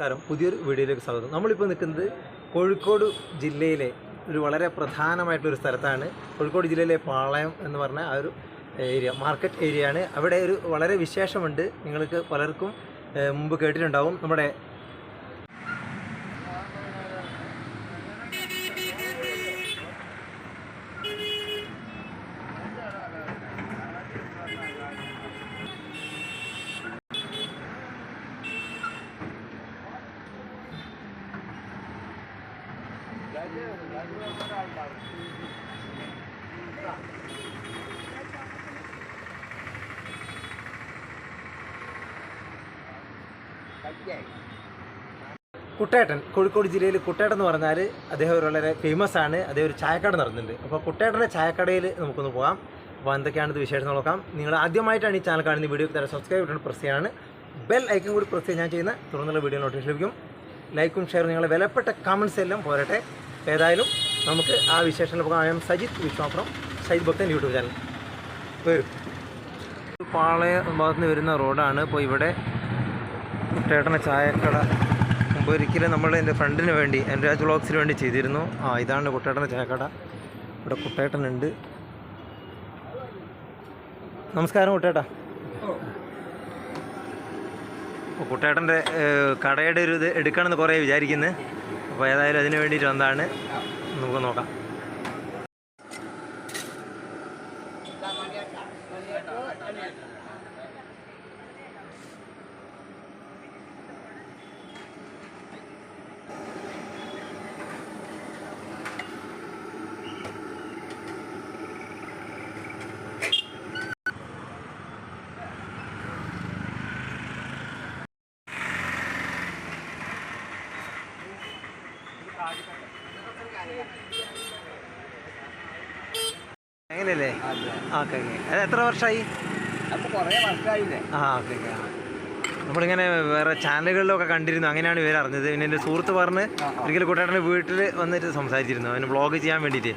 നമസ്കാരം. പുതിയൊരു വീഡിയോയിലേക്ക് സ്വാഗതം. നമ്മളിപ്പോൾ നിൽക്കുന്നത് കോഴിക്കോട് ജില്ലയിലെ ഒരു വളരെ പ്രധാനമായിട്ടുള്ളൊരു സ്ഥലത്താണ്. കോഴിക്കോട് ജില്ലയിലെ പാളയം എന്ന് പറഞ്ഞ ആ ഒരു ഏരിയ മാർക്കറ്റ് ഏരിയയാണ്. അവിടെ ഒരു വളരെ വിശേഷമുണ്ട്. നിങ്ങൾക്ക് പലർക്കും മുമ്പ് കേട്ടിട്ടുണ്ടാവും. നമ്മുടെ കുട്ടേട്ടൻ കോഴിക്കോട് ജില്ലയിൽ കുട്ടേട്ടൻ എന്ന് പറഞ്ഞാൽ അദ്ദേഹം വളരെ ഫേമസ് ആണ്. അദ്ദേഹം ഒരു ചായക്കട നടന്നിട്ടുണ്ട് അപ്പോൾ കുട്ടേട്ടന്റെ ചായക്കടയിൽ നമുക്കൊന്ന് പോകാം. അപ്പോൾ എന്തൊക്കെയാണ് ഇത് വിശേഷം നോക്കാം. നിങ്ങൾ ആദ്യമായിട്ടാണ് ഈ ചാനൽ കാണുന്ന വീഡിയോ തരാം സബ്സ്ക്രൈബ് ബട്ടൺ പ്രസ് ചെയ്യാണ്. ബെൽ ഐക്കൺ കൂടി പ്രസ് ചെയ്ത് ഞാൻ ചെയ്യുന്ന തുടർന്നുള്ള വീഡിയോ നോട്ടിഫിക്കേഷൻ ലഭിക്കും. ലൈക്കും ഷെയറും നിങ്ങളുടെ വിലപ്പെട്ട കമൻസ് എല്ലാം പോരട്ടെ. ഏതായാലും നമുക്ക് ആ വിശേഷങ്ങൾ പോകാം ഐ എം സജിത് വിശ്വാസം സജിത് ഭക്തൻ യൂട്യൂബ് ചാനൽ വരും. പാളയ ഭാഗത്ത് നിന്ന് വരുന്ന റോഡാണ്. ഇപ്പോൾ ഇവിടെ കുട്ടേട്ടന ചായക്കട മുമ്പ് ഒരിക്കലും നമ്മൾ എന്റെ ഫ്രണ്ടിന് വേണ്ടി എന്റെ രാജ് വ്ളോഗ്സിന് വേണ്ടി ചെയ്തിരുന്നു. ആ ഇതാണ് കുട്ടേട്ടന ചായക്കട. ഇവിടെ കുട്ടേട്ടനുണ്ട്. നമസ്കാരം കുട്ടേട്ടാ. കുട്ടേട്ടന്റെ കടയുടെ ഒരു ഇത് എടുക്കണമെന്ന് കുറേ വിചാരിക്കുന്നത് അപ്പോൾ ഏതായാലും അതിന് വേണ്ടിയിട്ട് വന്നതാണ്. നമുക്ക് നോക്കാം. അങ്ങനെയല്ലേ ഓക്കെ ഓക്കെ. അത് എത്ര വർഷമായി ആ ഓക്കെ ഓക്കെ. നമ്മളിങ്ങനെ വേറെ ചാനലുകളിലൊക്കെ കണ്ടിരുന്നു. അങ്ങനെയാണ് ഇവർ അറിഞ്ഞത്. പിന്നെ എന്റെ സുഹൃത്ത് പറഞ്ഞ് ഒരിക്കലും കുട്ടേട്ടന്റെ വീട്ടിൽ വന്നിട്ട് സംസാരിച്ചിരുന്നു. അവന് വ്ളോഗ് ചെയ്യാൻ വേണ്ടിയിട്ട്.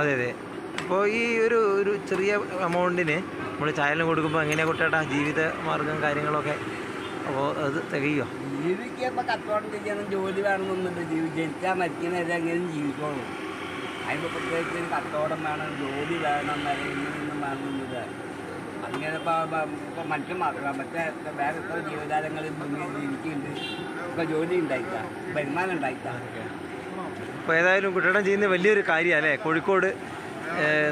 അതെ അതെ. അപ്പോൾ ഈ ഒരു ഒരു ചെറിയ എമൗണ്ടിന് നമ്മൾ ചായലിന് കൊടുക്കുമ്പോൾ എങ്ങനെയാണ് കുട്ടേട്ടാ ജീവിത മാർഗം കാര്യങ്ങളൊക്കെ? അപ്പോൾ അത് തികയോ ജീവിക്കുമ്പോ കച്ചവടം ചെയ്യണം ജോലി വേണമെന്നൊന്നുമില്ല. ജീവി ജനിച്ചാൽ മരിക്കുന്നവരെ എങ്ങനെയും ജീവിക്കുള്ളൂ. അതിന്റെ പ്രത്യേകിച്ച് ഒരു കച്ചവടം വേണം ജോലി വേണം വരെ ഇങ്ങനെയൊന്നും വേണമെന്നില്ല. അങ്ങനെ ഇപ്പം മറ്റു മാത്രം മറ്റേ വേറെ എത്ര ജീവജാലങ്ങളിൽ ജീവിക്കുന്നുണ്ട്. ഇപ്പം ജോലി ഉണ്ടായിട്ടാ വരുമാനം ഉണ്ടായിട്ടാ. അപ്പോൾ ഏതായാലും കുട്ടിടം ചെയ്യുന്ന വലിയൊരു കാര്യമാണ് അല്ലേ കോഴിക്കോട്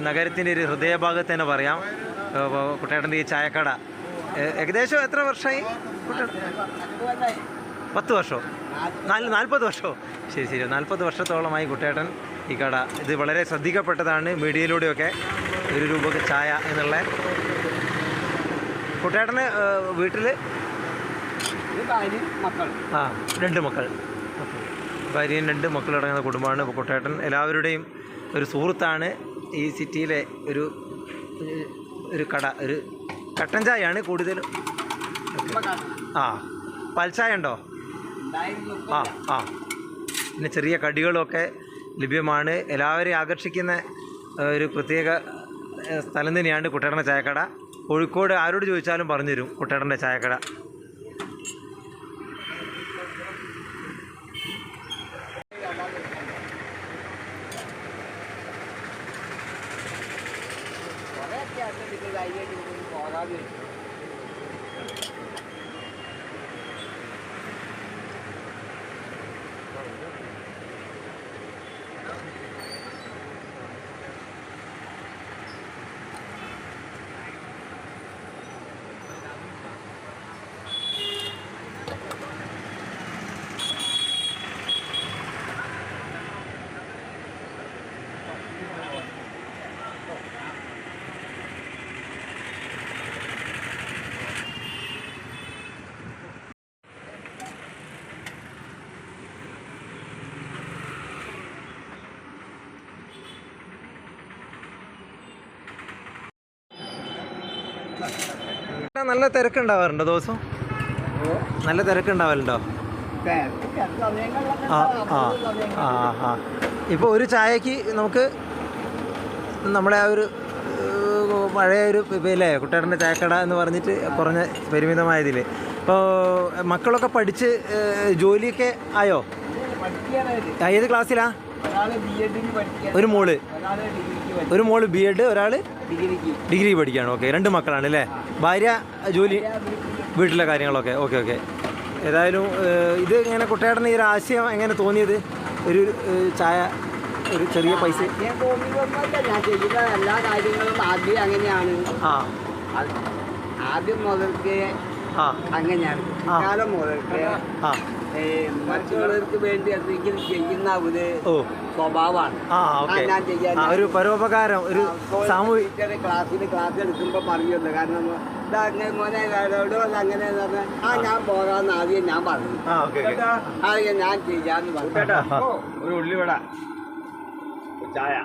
നഗരത്തിന്റെ ഒരു ഹൃദയഭാഗത്ത് തന്നെ പറയാം. കുട്ടേട്ടന്റെ ഈ ചായക്കട. ഏകദേശം എത്ര വർഷമായി കുട്ടേട്ടൻ പത്ത് വർഷമോ? നാല് നാൽപ്പത് വർഷമോ? ശരി ശരി. നാൽപ്പത് വർഷത്തോളമായി കുട്ടേട്ടൻ ഈ കട ഇത് വളരെ ശ്രദ്ധിക്കപ്പെട്ടതാണ് മീഡിയയിലൂടെയൊക്കെ ഒരു രൂപക്ക് ചായ എന്നുള്ള. കുട്ടേട്ടന് വീട്ടിൽ ആ രണ്ട് മക്കൾ. ഭാര്യയും രണ്ട് മക്കളടങ്ങുന്ന കുടുംബമാണ്. കുട്ടേട്ടൻ എല്ലാവരുടെയും ഒരു സുഹൃത്താണ് ഈ സിറ്റിയിലെ ഒരു ഒരു- കട ഒരു കട്ടൻ ചായയാണ് കൂടുതലും. ആ പാൽച്ചായ ഉണ്ടോ? ആ ആ. പിന്നെ ചെറിയ കടികളൊക്കെ ലഭ്യമാണ്. എല്ലാവരെയും ആകർഷിക്കുന്ന ഒരു പ്രത്യേക സ്ഥലം തന്നെയാണ് കുട്ടേടന്റെ ചായക്കട. കോഴിക്കോട് ആരോട് ചോദിച്ചാലും പറഞ്ഞു തരും കുട്ടേടന്റെ ചായക്കട. ഇങ്ങോട്ട് പോകാതെ നല്ല തിരക്കുണ്ടാവാറുണ്ടോ ദിവസം? നല്ല തിരക്കുണ്ടാവലുണ്ടോ? ആ. ആ അപൂർവ സമയങ്ങളിൽ. ആ ആ. ഇപ്പോൾ ഒരു ചായക്ക് നമുക്ക് നമ്മുടെ ആ ഒരു പഴയ ഒരു ഇല്ലേ കുട്ടികളുടെ ചായക്കട എന്ന് പറഞ്ഞിട്ട് കുറഞ്ഞ പരിമിതമായതിൽ ഇപ്പോ മക്കളൊക്കെ പഠിച്ച് ജോലിയൊക്കെ ആയോ? ഏത് ക്ലാസ്സിലാ? ഒരാൾ ഒരു മോൾ. ഒരാൾ ഒരു മോൾ ബി എഡ് ഒരാൾ ഡിഗ്രിക്ക് ഡിഗ്രി പഠിക്കുകയാണ് ഓക്കെ. രണ്ട് മക്കളാണ് അല്ലേ ഭാര്യ ജോലി വീട്ടിലെ കാര്യങ്ങളൊക്കെ. Okay okay. ഏതായാലും ഇത് ഇങ്ങനെ കുട്ടേട്ടന് ഈ ഒരു ആശയം എങ്ങനെ തോന്നിയത്? ഒരു ചായ ഒരു ചെറിയ പൈസ. ഞാൻ എല്ലാ കാര്യങ്ങളും ആദ്യം അങ്ങനെയാണ്. ആദ്യം മുതൽക്ക് അങ്ങനെയാണ്. കാലം മുതൽക്ക് മറ്റുള്ളവർക്ക് വേണ്ടി എന്തെങ്കിലും ചെയ്യുന്ന ഒരു സ്വഭാവമാണ്. ആ ഓക്കെ. ഞാൻ ചെയ്യാൻ ആ ഒരു പരോപകാരം ഒരു സാമൂഹിക ക്ലാസ്സിൽ ക്ലാസ് എടുക്കുമ്പോൾ പറയുമല്ലോ കാരണം അങ്ങനെ മോനെ എവിടെയോ അത് അങ്ങനെ എന്ന് ആ ഞാൻ പോകാന്ന് ആദ്യം ഞാൻ പറഞ്ഞു. ആ ഓക്കെ ഓക്കെ. ആദ്യം ഞാൻ ചെയ്യാന്ന് പറഞ്ഞു. ഒരു ഉള്ളിവട ചായ.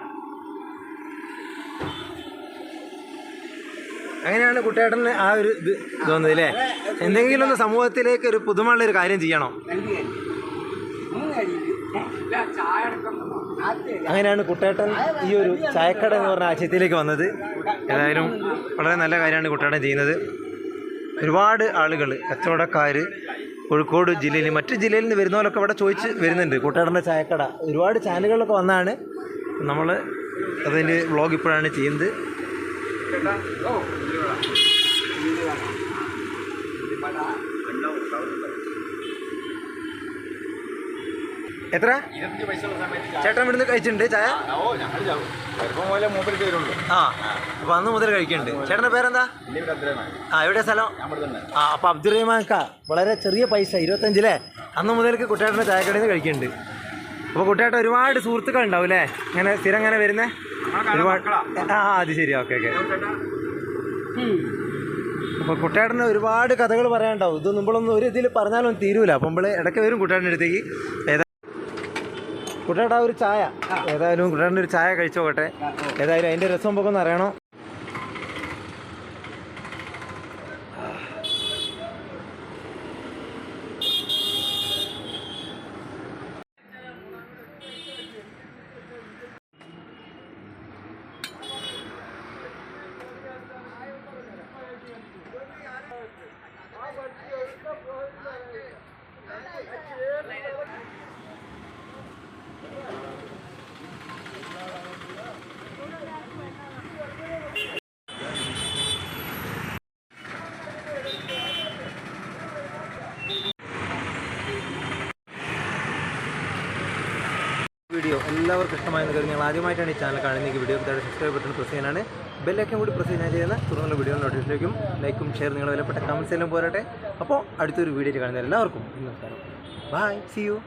അങ്ങനെയാണ് കുട്ടേട്ടന് ആ ഒരു ഇത് തോന്നുന്നത് അല്ലേ എന്തെങ്കിലും ഒന്ന് സമൂഹത്തിലേക്ക് ഒരു പുതുമയുള്ള ഒരു കാര്യം ചെയ്യണം? അങ്ങനെയാണ് കുട്ടേട്ടൻ ഈ ഒരു ചായക്കട എന്ന് പറഞ്ഞ ആശയത്തിലേക്ക് വന്നത്. ഏതായാലും വളരെ നല്ല കാര്യമാണ് കുട്ടേട്ടൻ ചെയ്യുന്നത്. ഒരുപാട് ആളുകൾ കച്ചവടക്കാർ കോഴിക്കോട് ജില്ലയിൽ മറ്റു ജില്ലയിൽ നിന്ന് വരുന്നവരൊക്കെ ഇവിടെ ചോദിച്ച് വരുന്നുണ്ട്. കുട്ടേടന്റെ ചായക്കട. ഒരുപാട് ചാനലുകളൊക്കെ വന്നാണ് നമ്മൾ അതിന്റെ വ്ളോഗ് ഇപ്പോഴാണ് ചെയ്യുന്നത്. ഓ. എത്ര? ചേട്ടൻ ഇവിടുന്ന് കഴിച്ചിട്ടുണ്ട് ചായ? ആ അപ്പൊ അന്ന് മുതൽ കഴിക്കുന്നുണ്ട് ചേട്ടന്റെ പേരെന്താ? ആ എവിടെ സ്ഥലം? ആ അപ്പൊ അബ്ദുറഹിമാക്ക വളരെ ചെറിയ പൈസ ഇരുപത്തഞ്ചിലേ? അന്ന് മുതൽക്ക് കുട്ടേട്ടന്റെ ചായക്കടയിൽ നിന്ന് കഴിക്കുന്നുണ്ട് അപ്പൊ കുട്ടേട്ടൻ ഒരുപാട് സുഹൃത്തുക്കൾ ഉണ്ടാവും അല്ലേ ഇങ്ങനെ സ്ഥിരം ഇങ്ങനെ വരുന്നേ? ഒരുപാട് ആ അത് ശരി. Okay okay. അപ്പോൾ കുട്ടേട്ടന് ഒരുപാട് കഥകൾ പറയാനുണ്ടാവും. ഇത് നമ്മളൊന്നും ഒരു ഇതിൽ പറഞ്ഞാലൊന്നും തീരൂല. അപ്പോൾ നമ്മൾ ഇടയ്ക്ക് വരും കുട്ടേട്ടന്റെ അടുത്തേക്ക്. ഏതാ കുട്ടേട്ട ഒരു ചായ. ഏതായാലും കുട്ടേട്ടന്റെ ഒരു ചായ കഴിച്ചോട്ടെ ഏതായാലും അതിന്റെ രസം പോകുന്ന അറിയണം വീഡിയോ എല്ലാവർക്കും ഇഷ്ടമായെന്ന് കരുതി ഞങ്ങൾ ആദ്യമായിട്ടാണ് ഈ ചാനൽ കാണുന്നെങ്കിൽ വീഡിയോ താഴെ സബ്സ്ക്രൈബ് ബട്ടൺ പ്രസ് ചെയ്യാനാണ്. ബെല്ലൈക്കൻ കൂടി പ്രസ് ചെയ്യാൻ ചെയ്യുന്ന തുടർന്നുള്ള വീഡിയോ നോട്ടിഫിക്കേഷനിലേക്കും ലൈക്കും ഷെയർ നിങ്ങൾ വിലപ്പെട്ട കമൻസ് എല്ലാം പോരട്ടെ. അപ്പോൾ അടുത്തൊരു വീഡിയോയിൽ കാണുന്ന എല്ലാവർക്കും നമസ്കാരം. By C U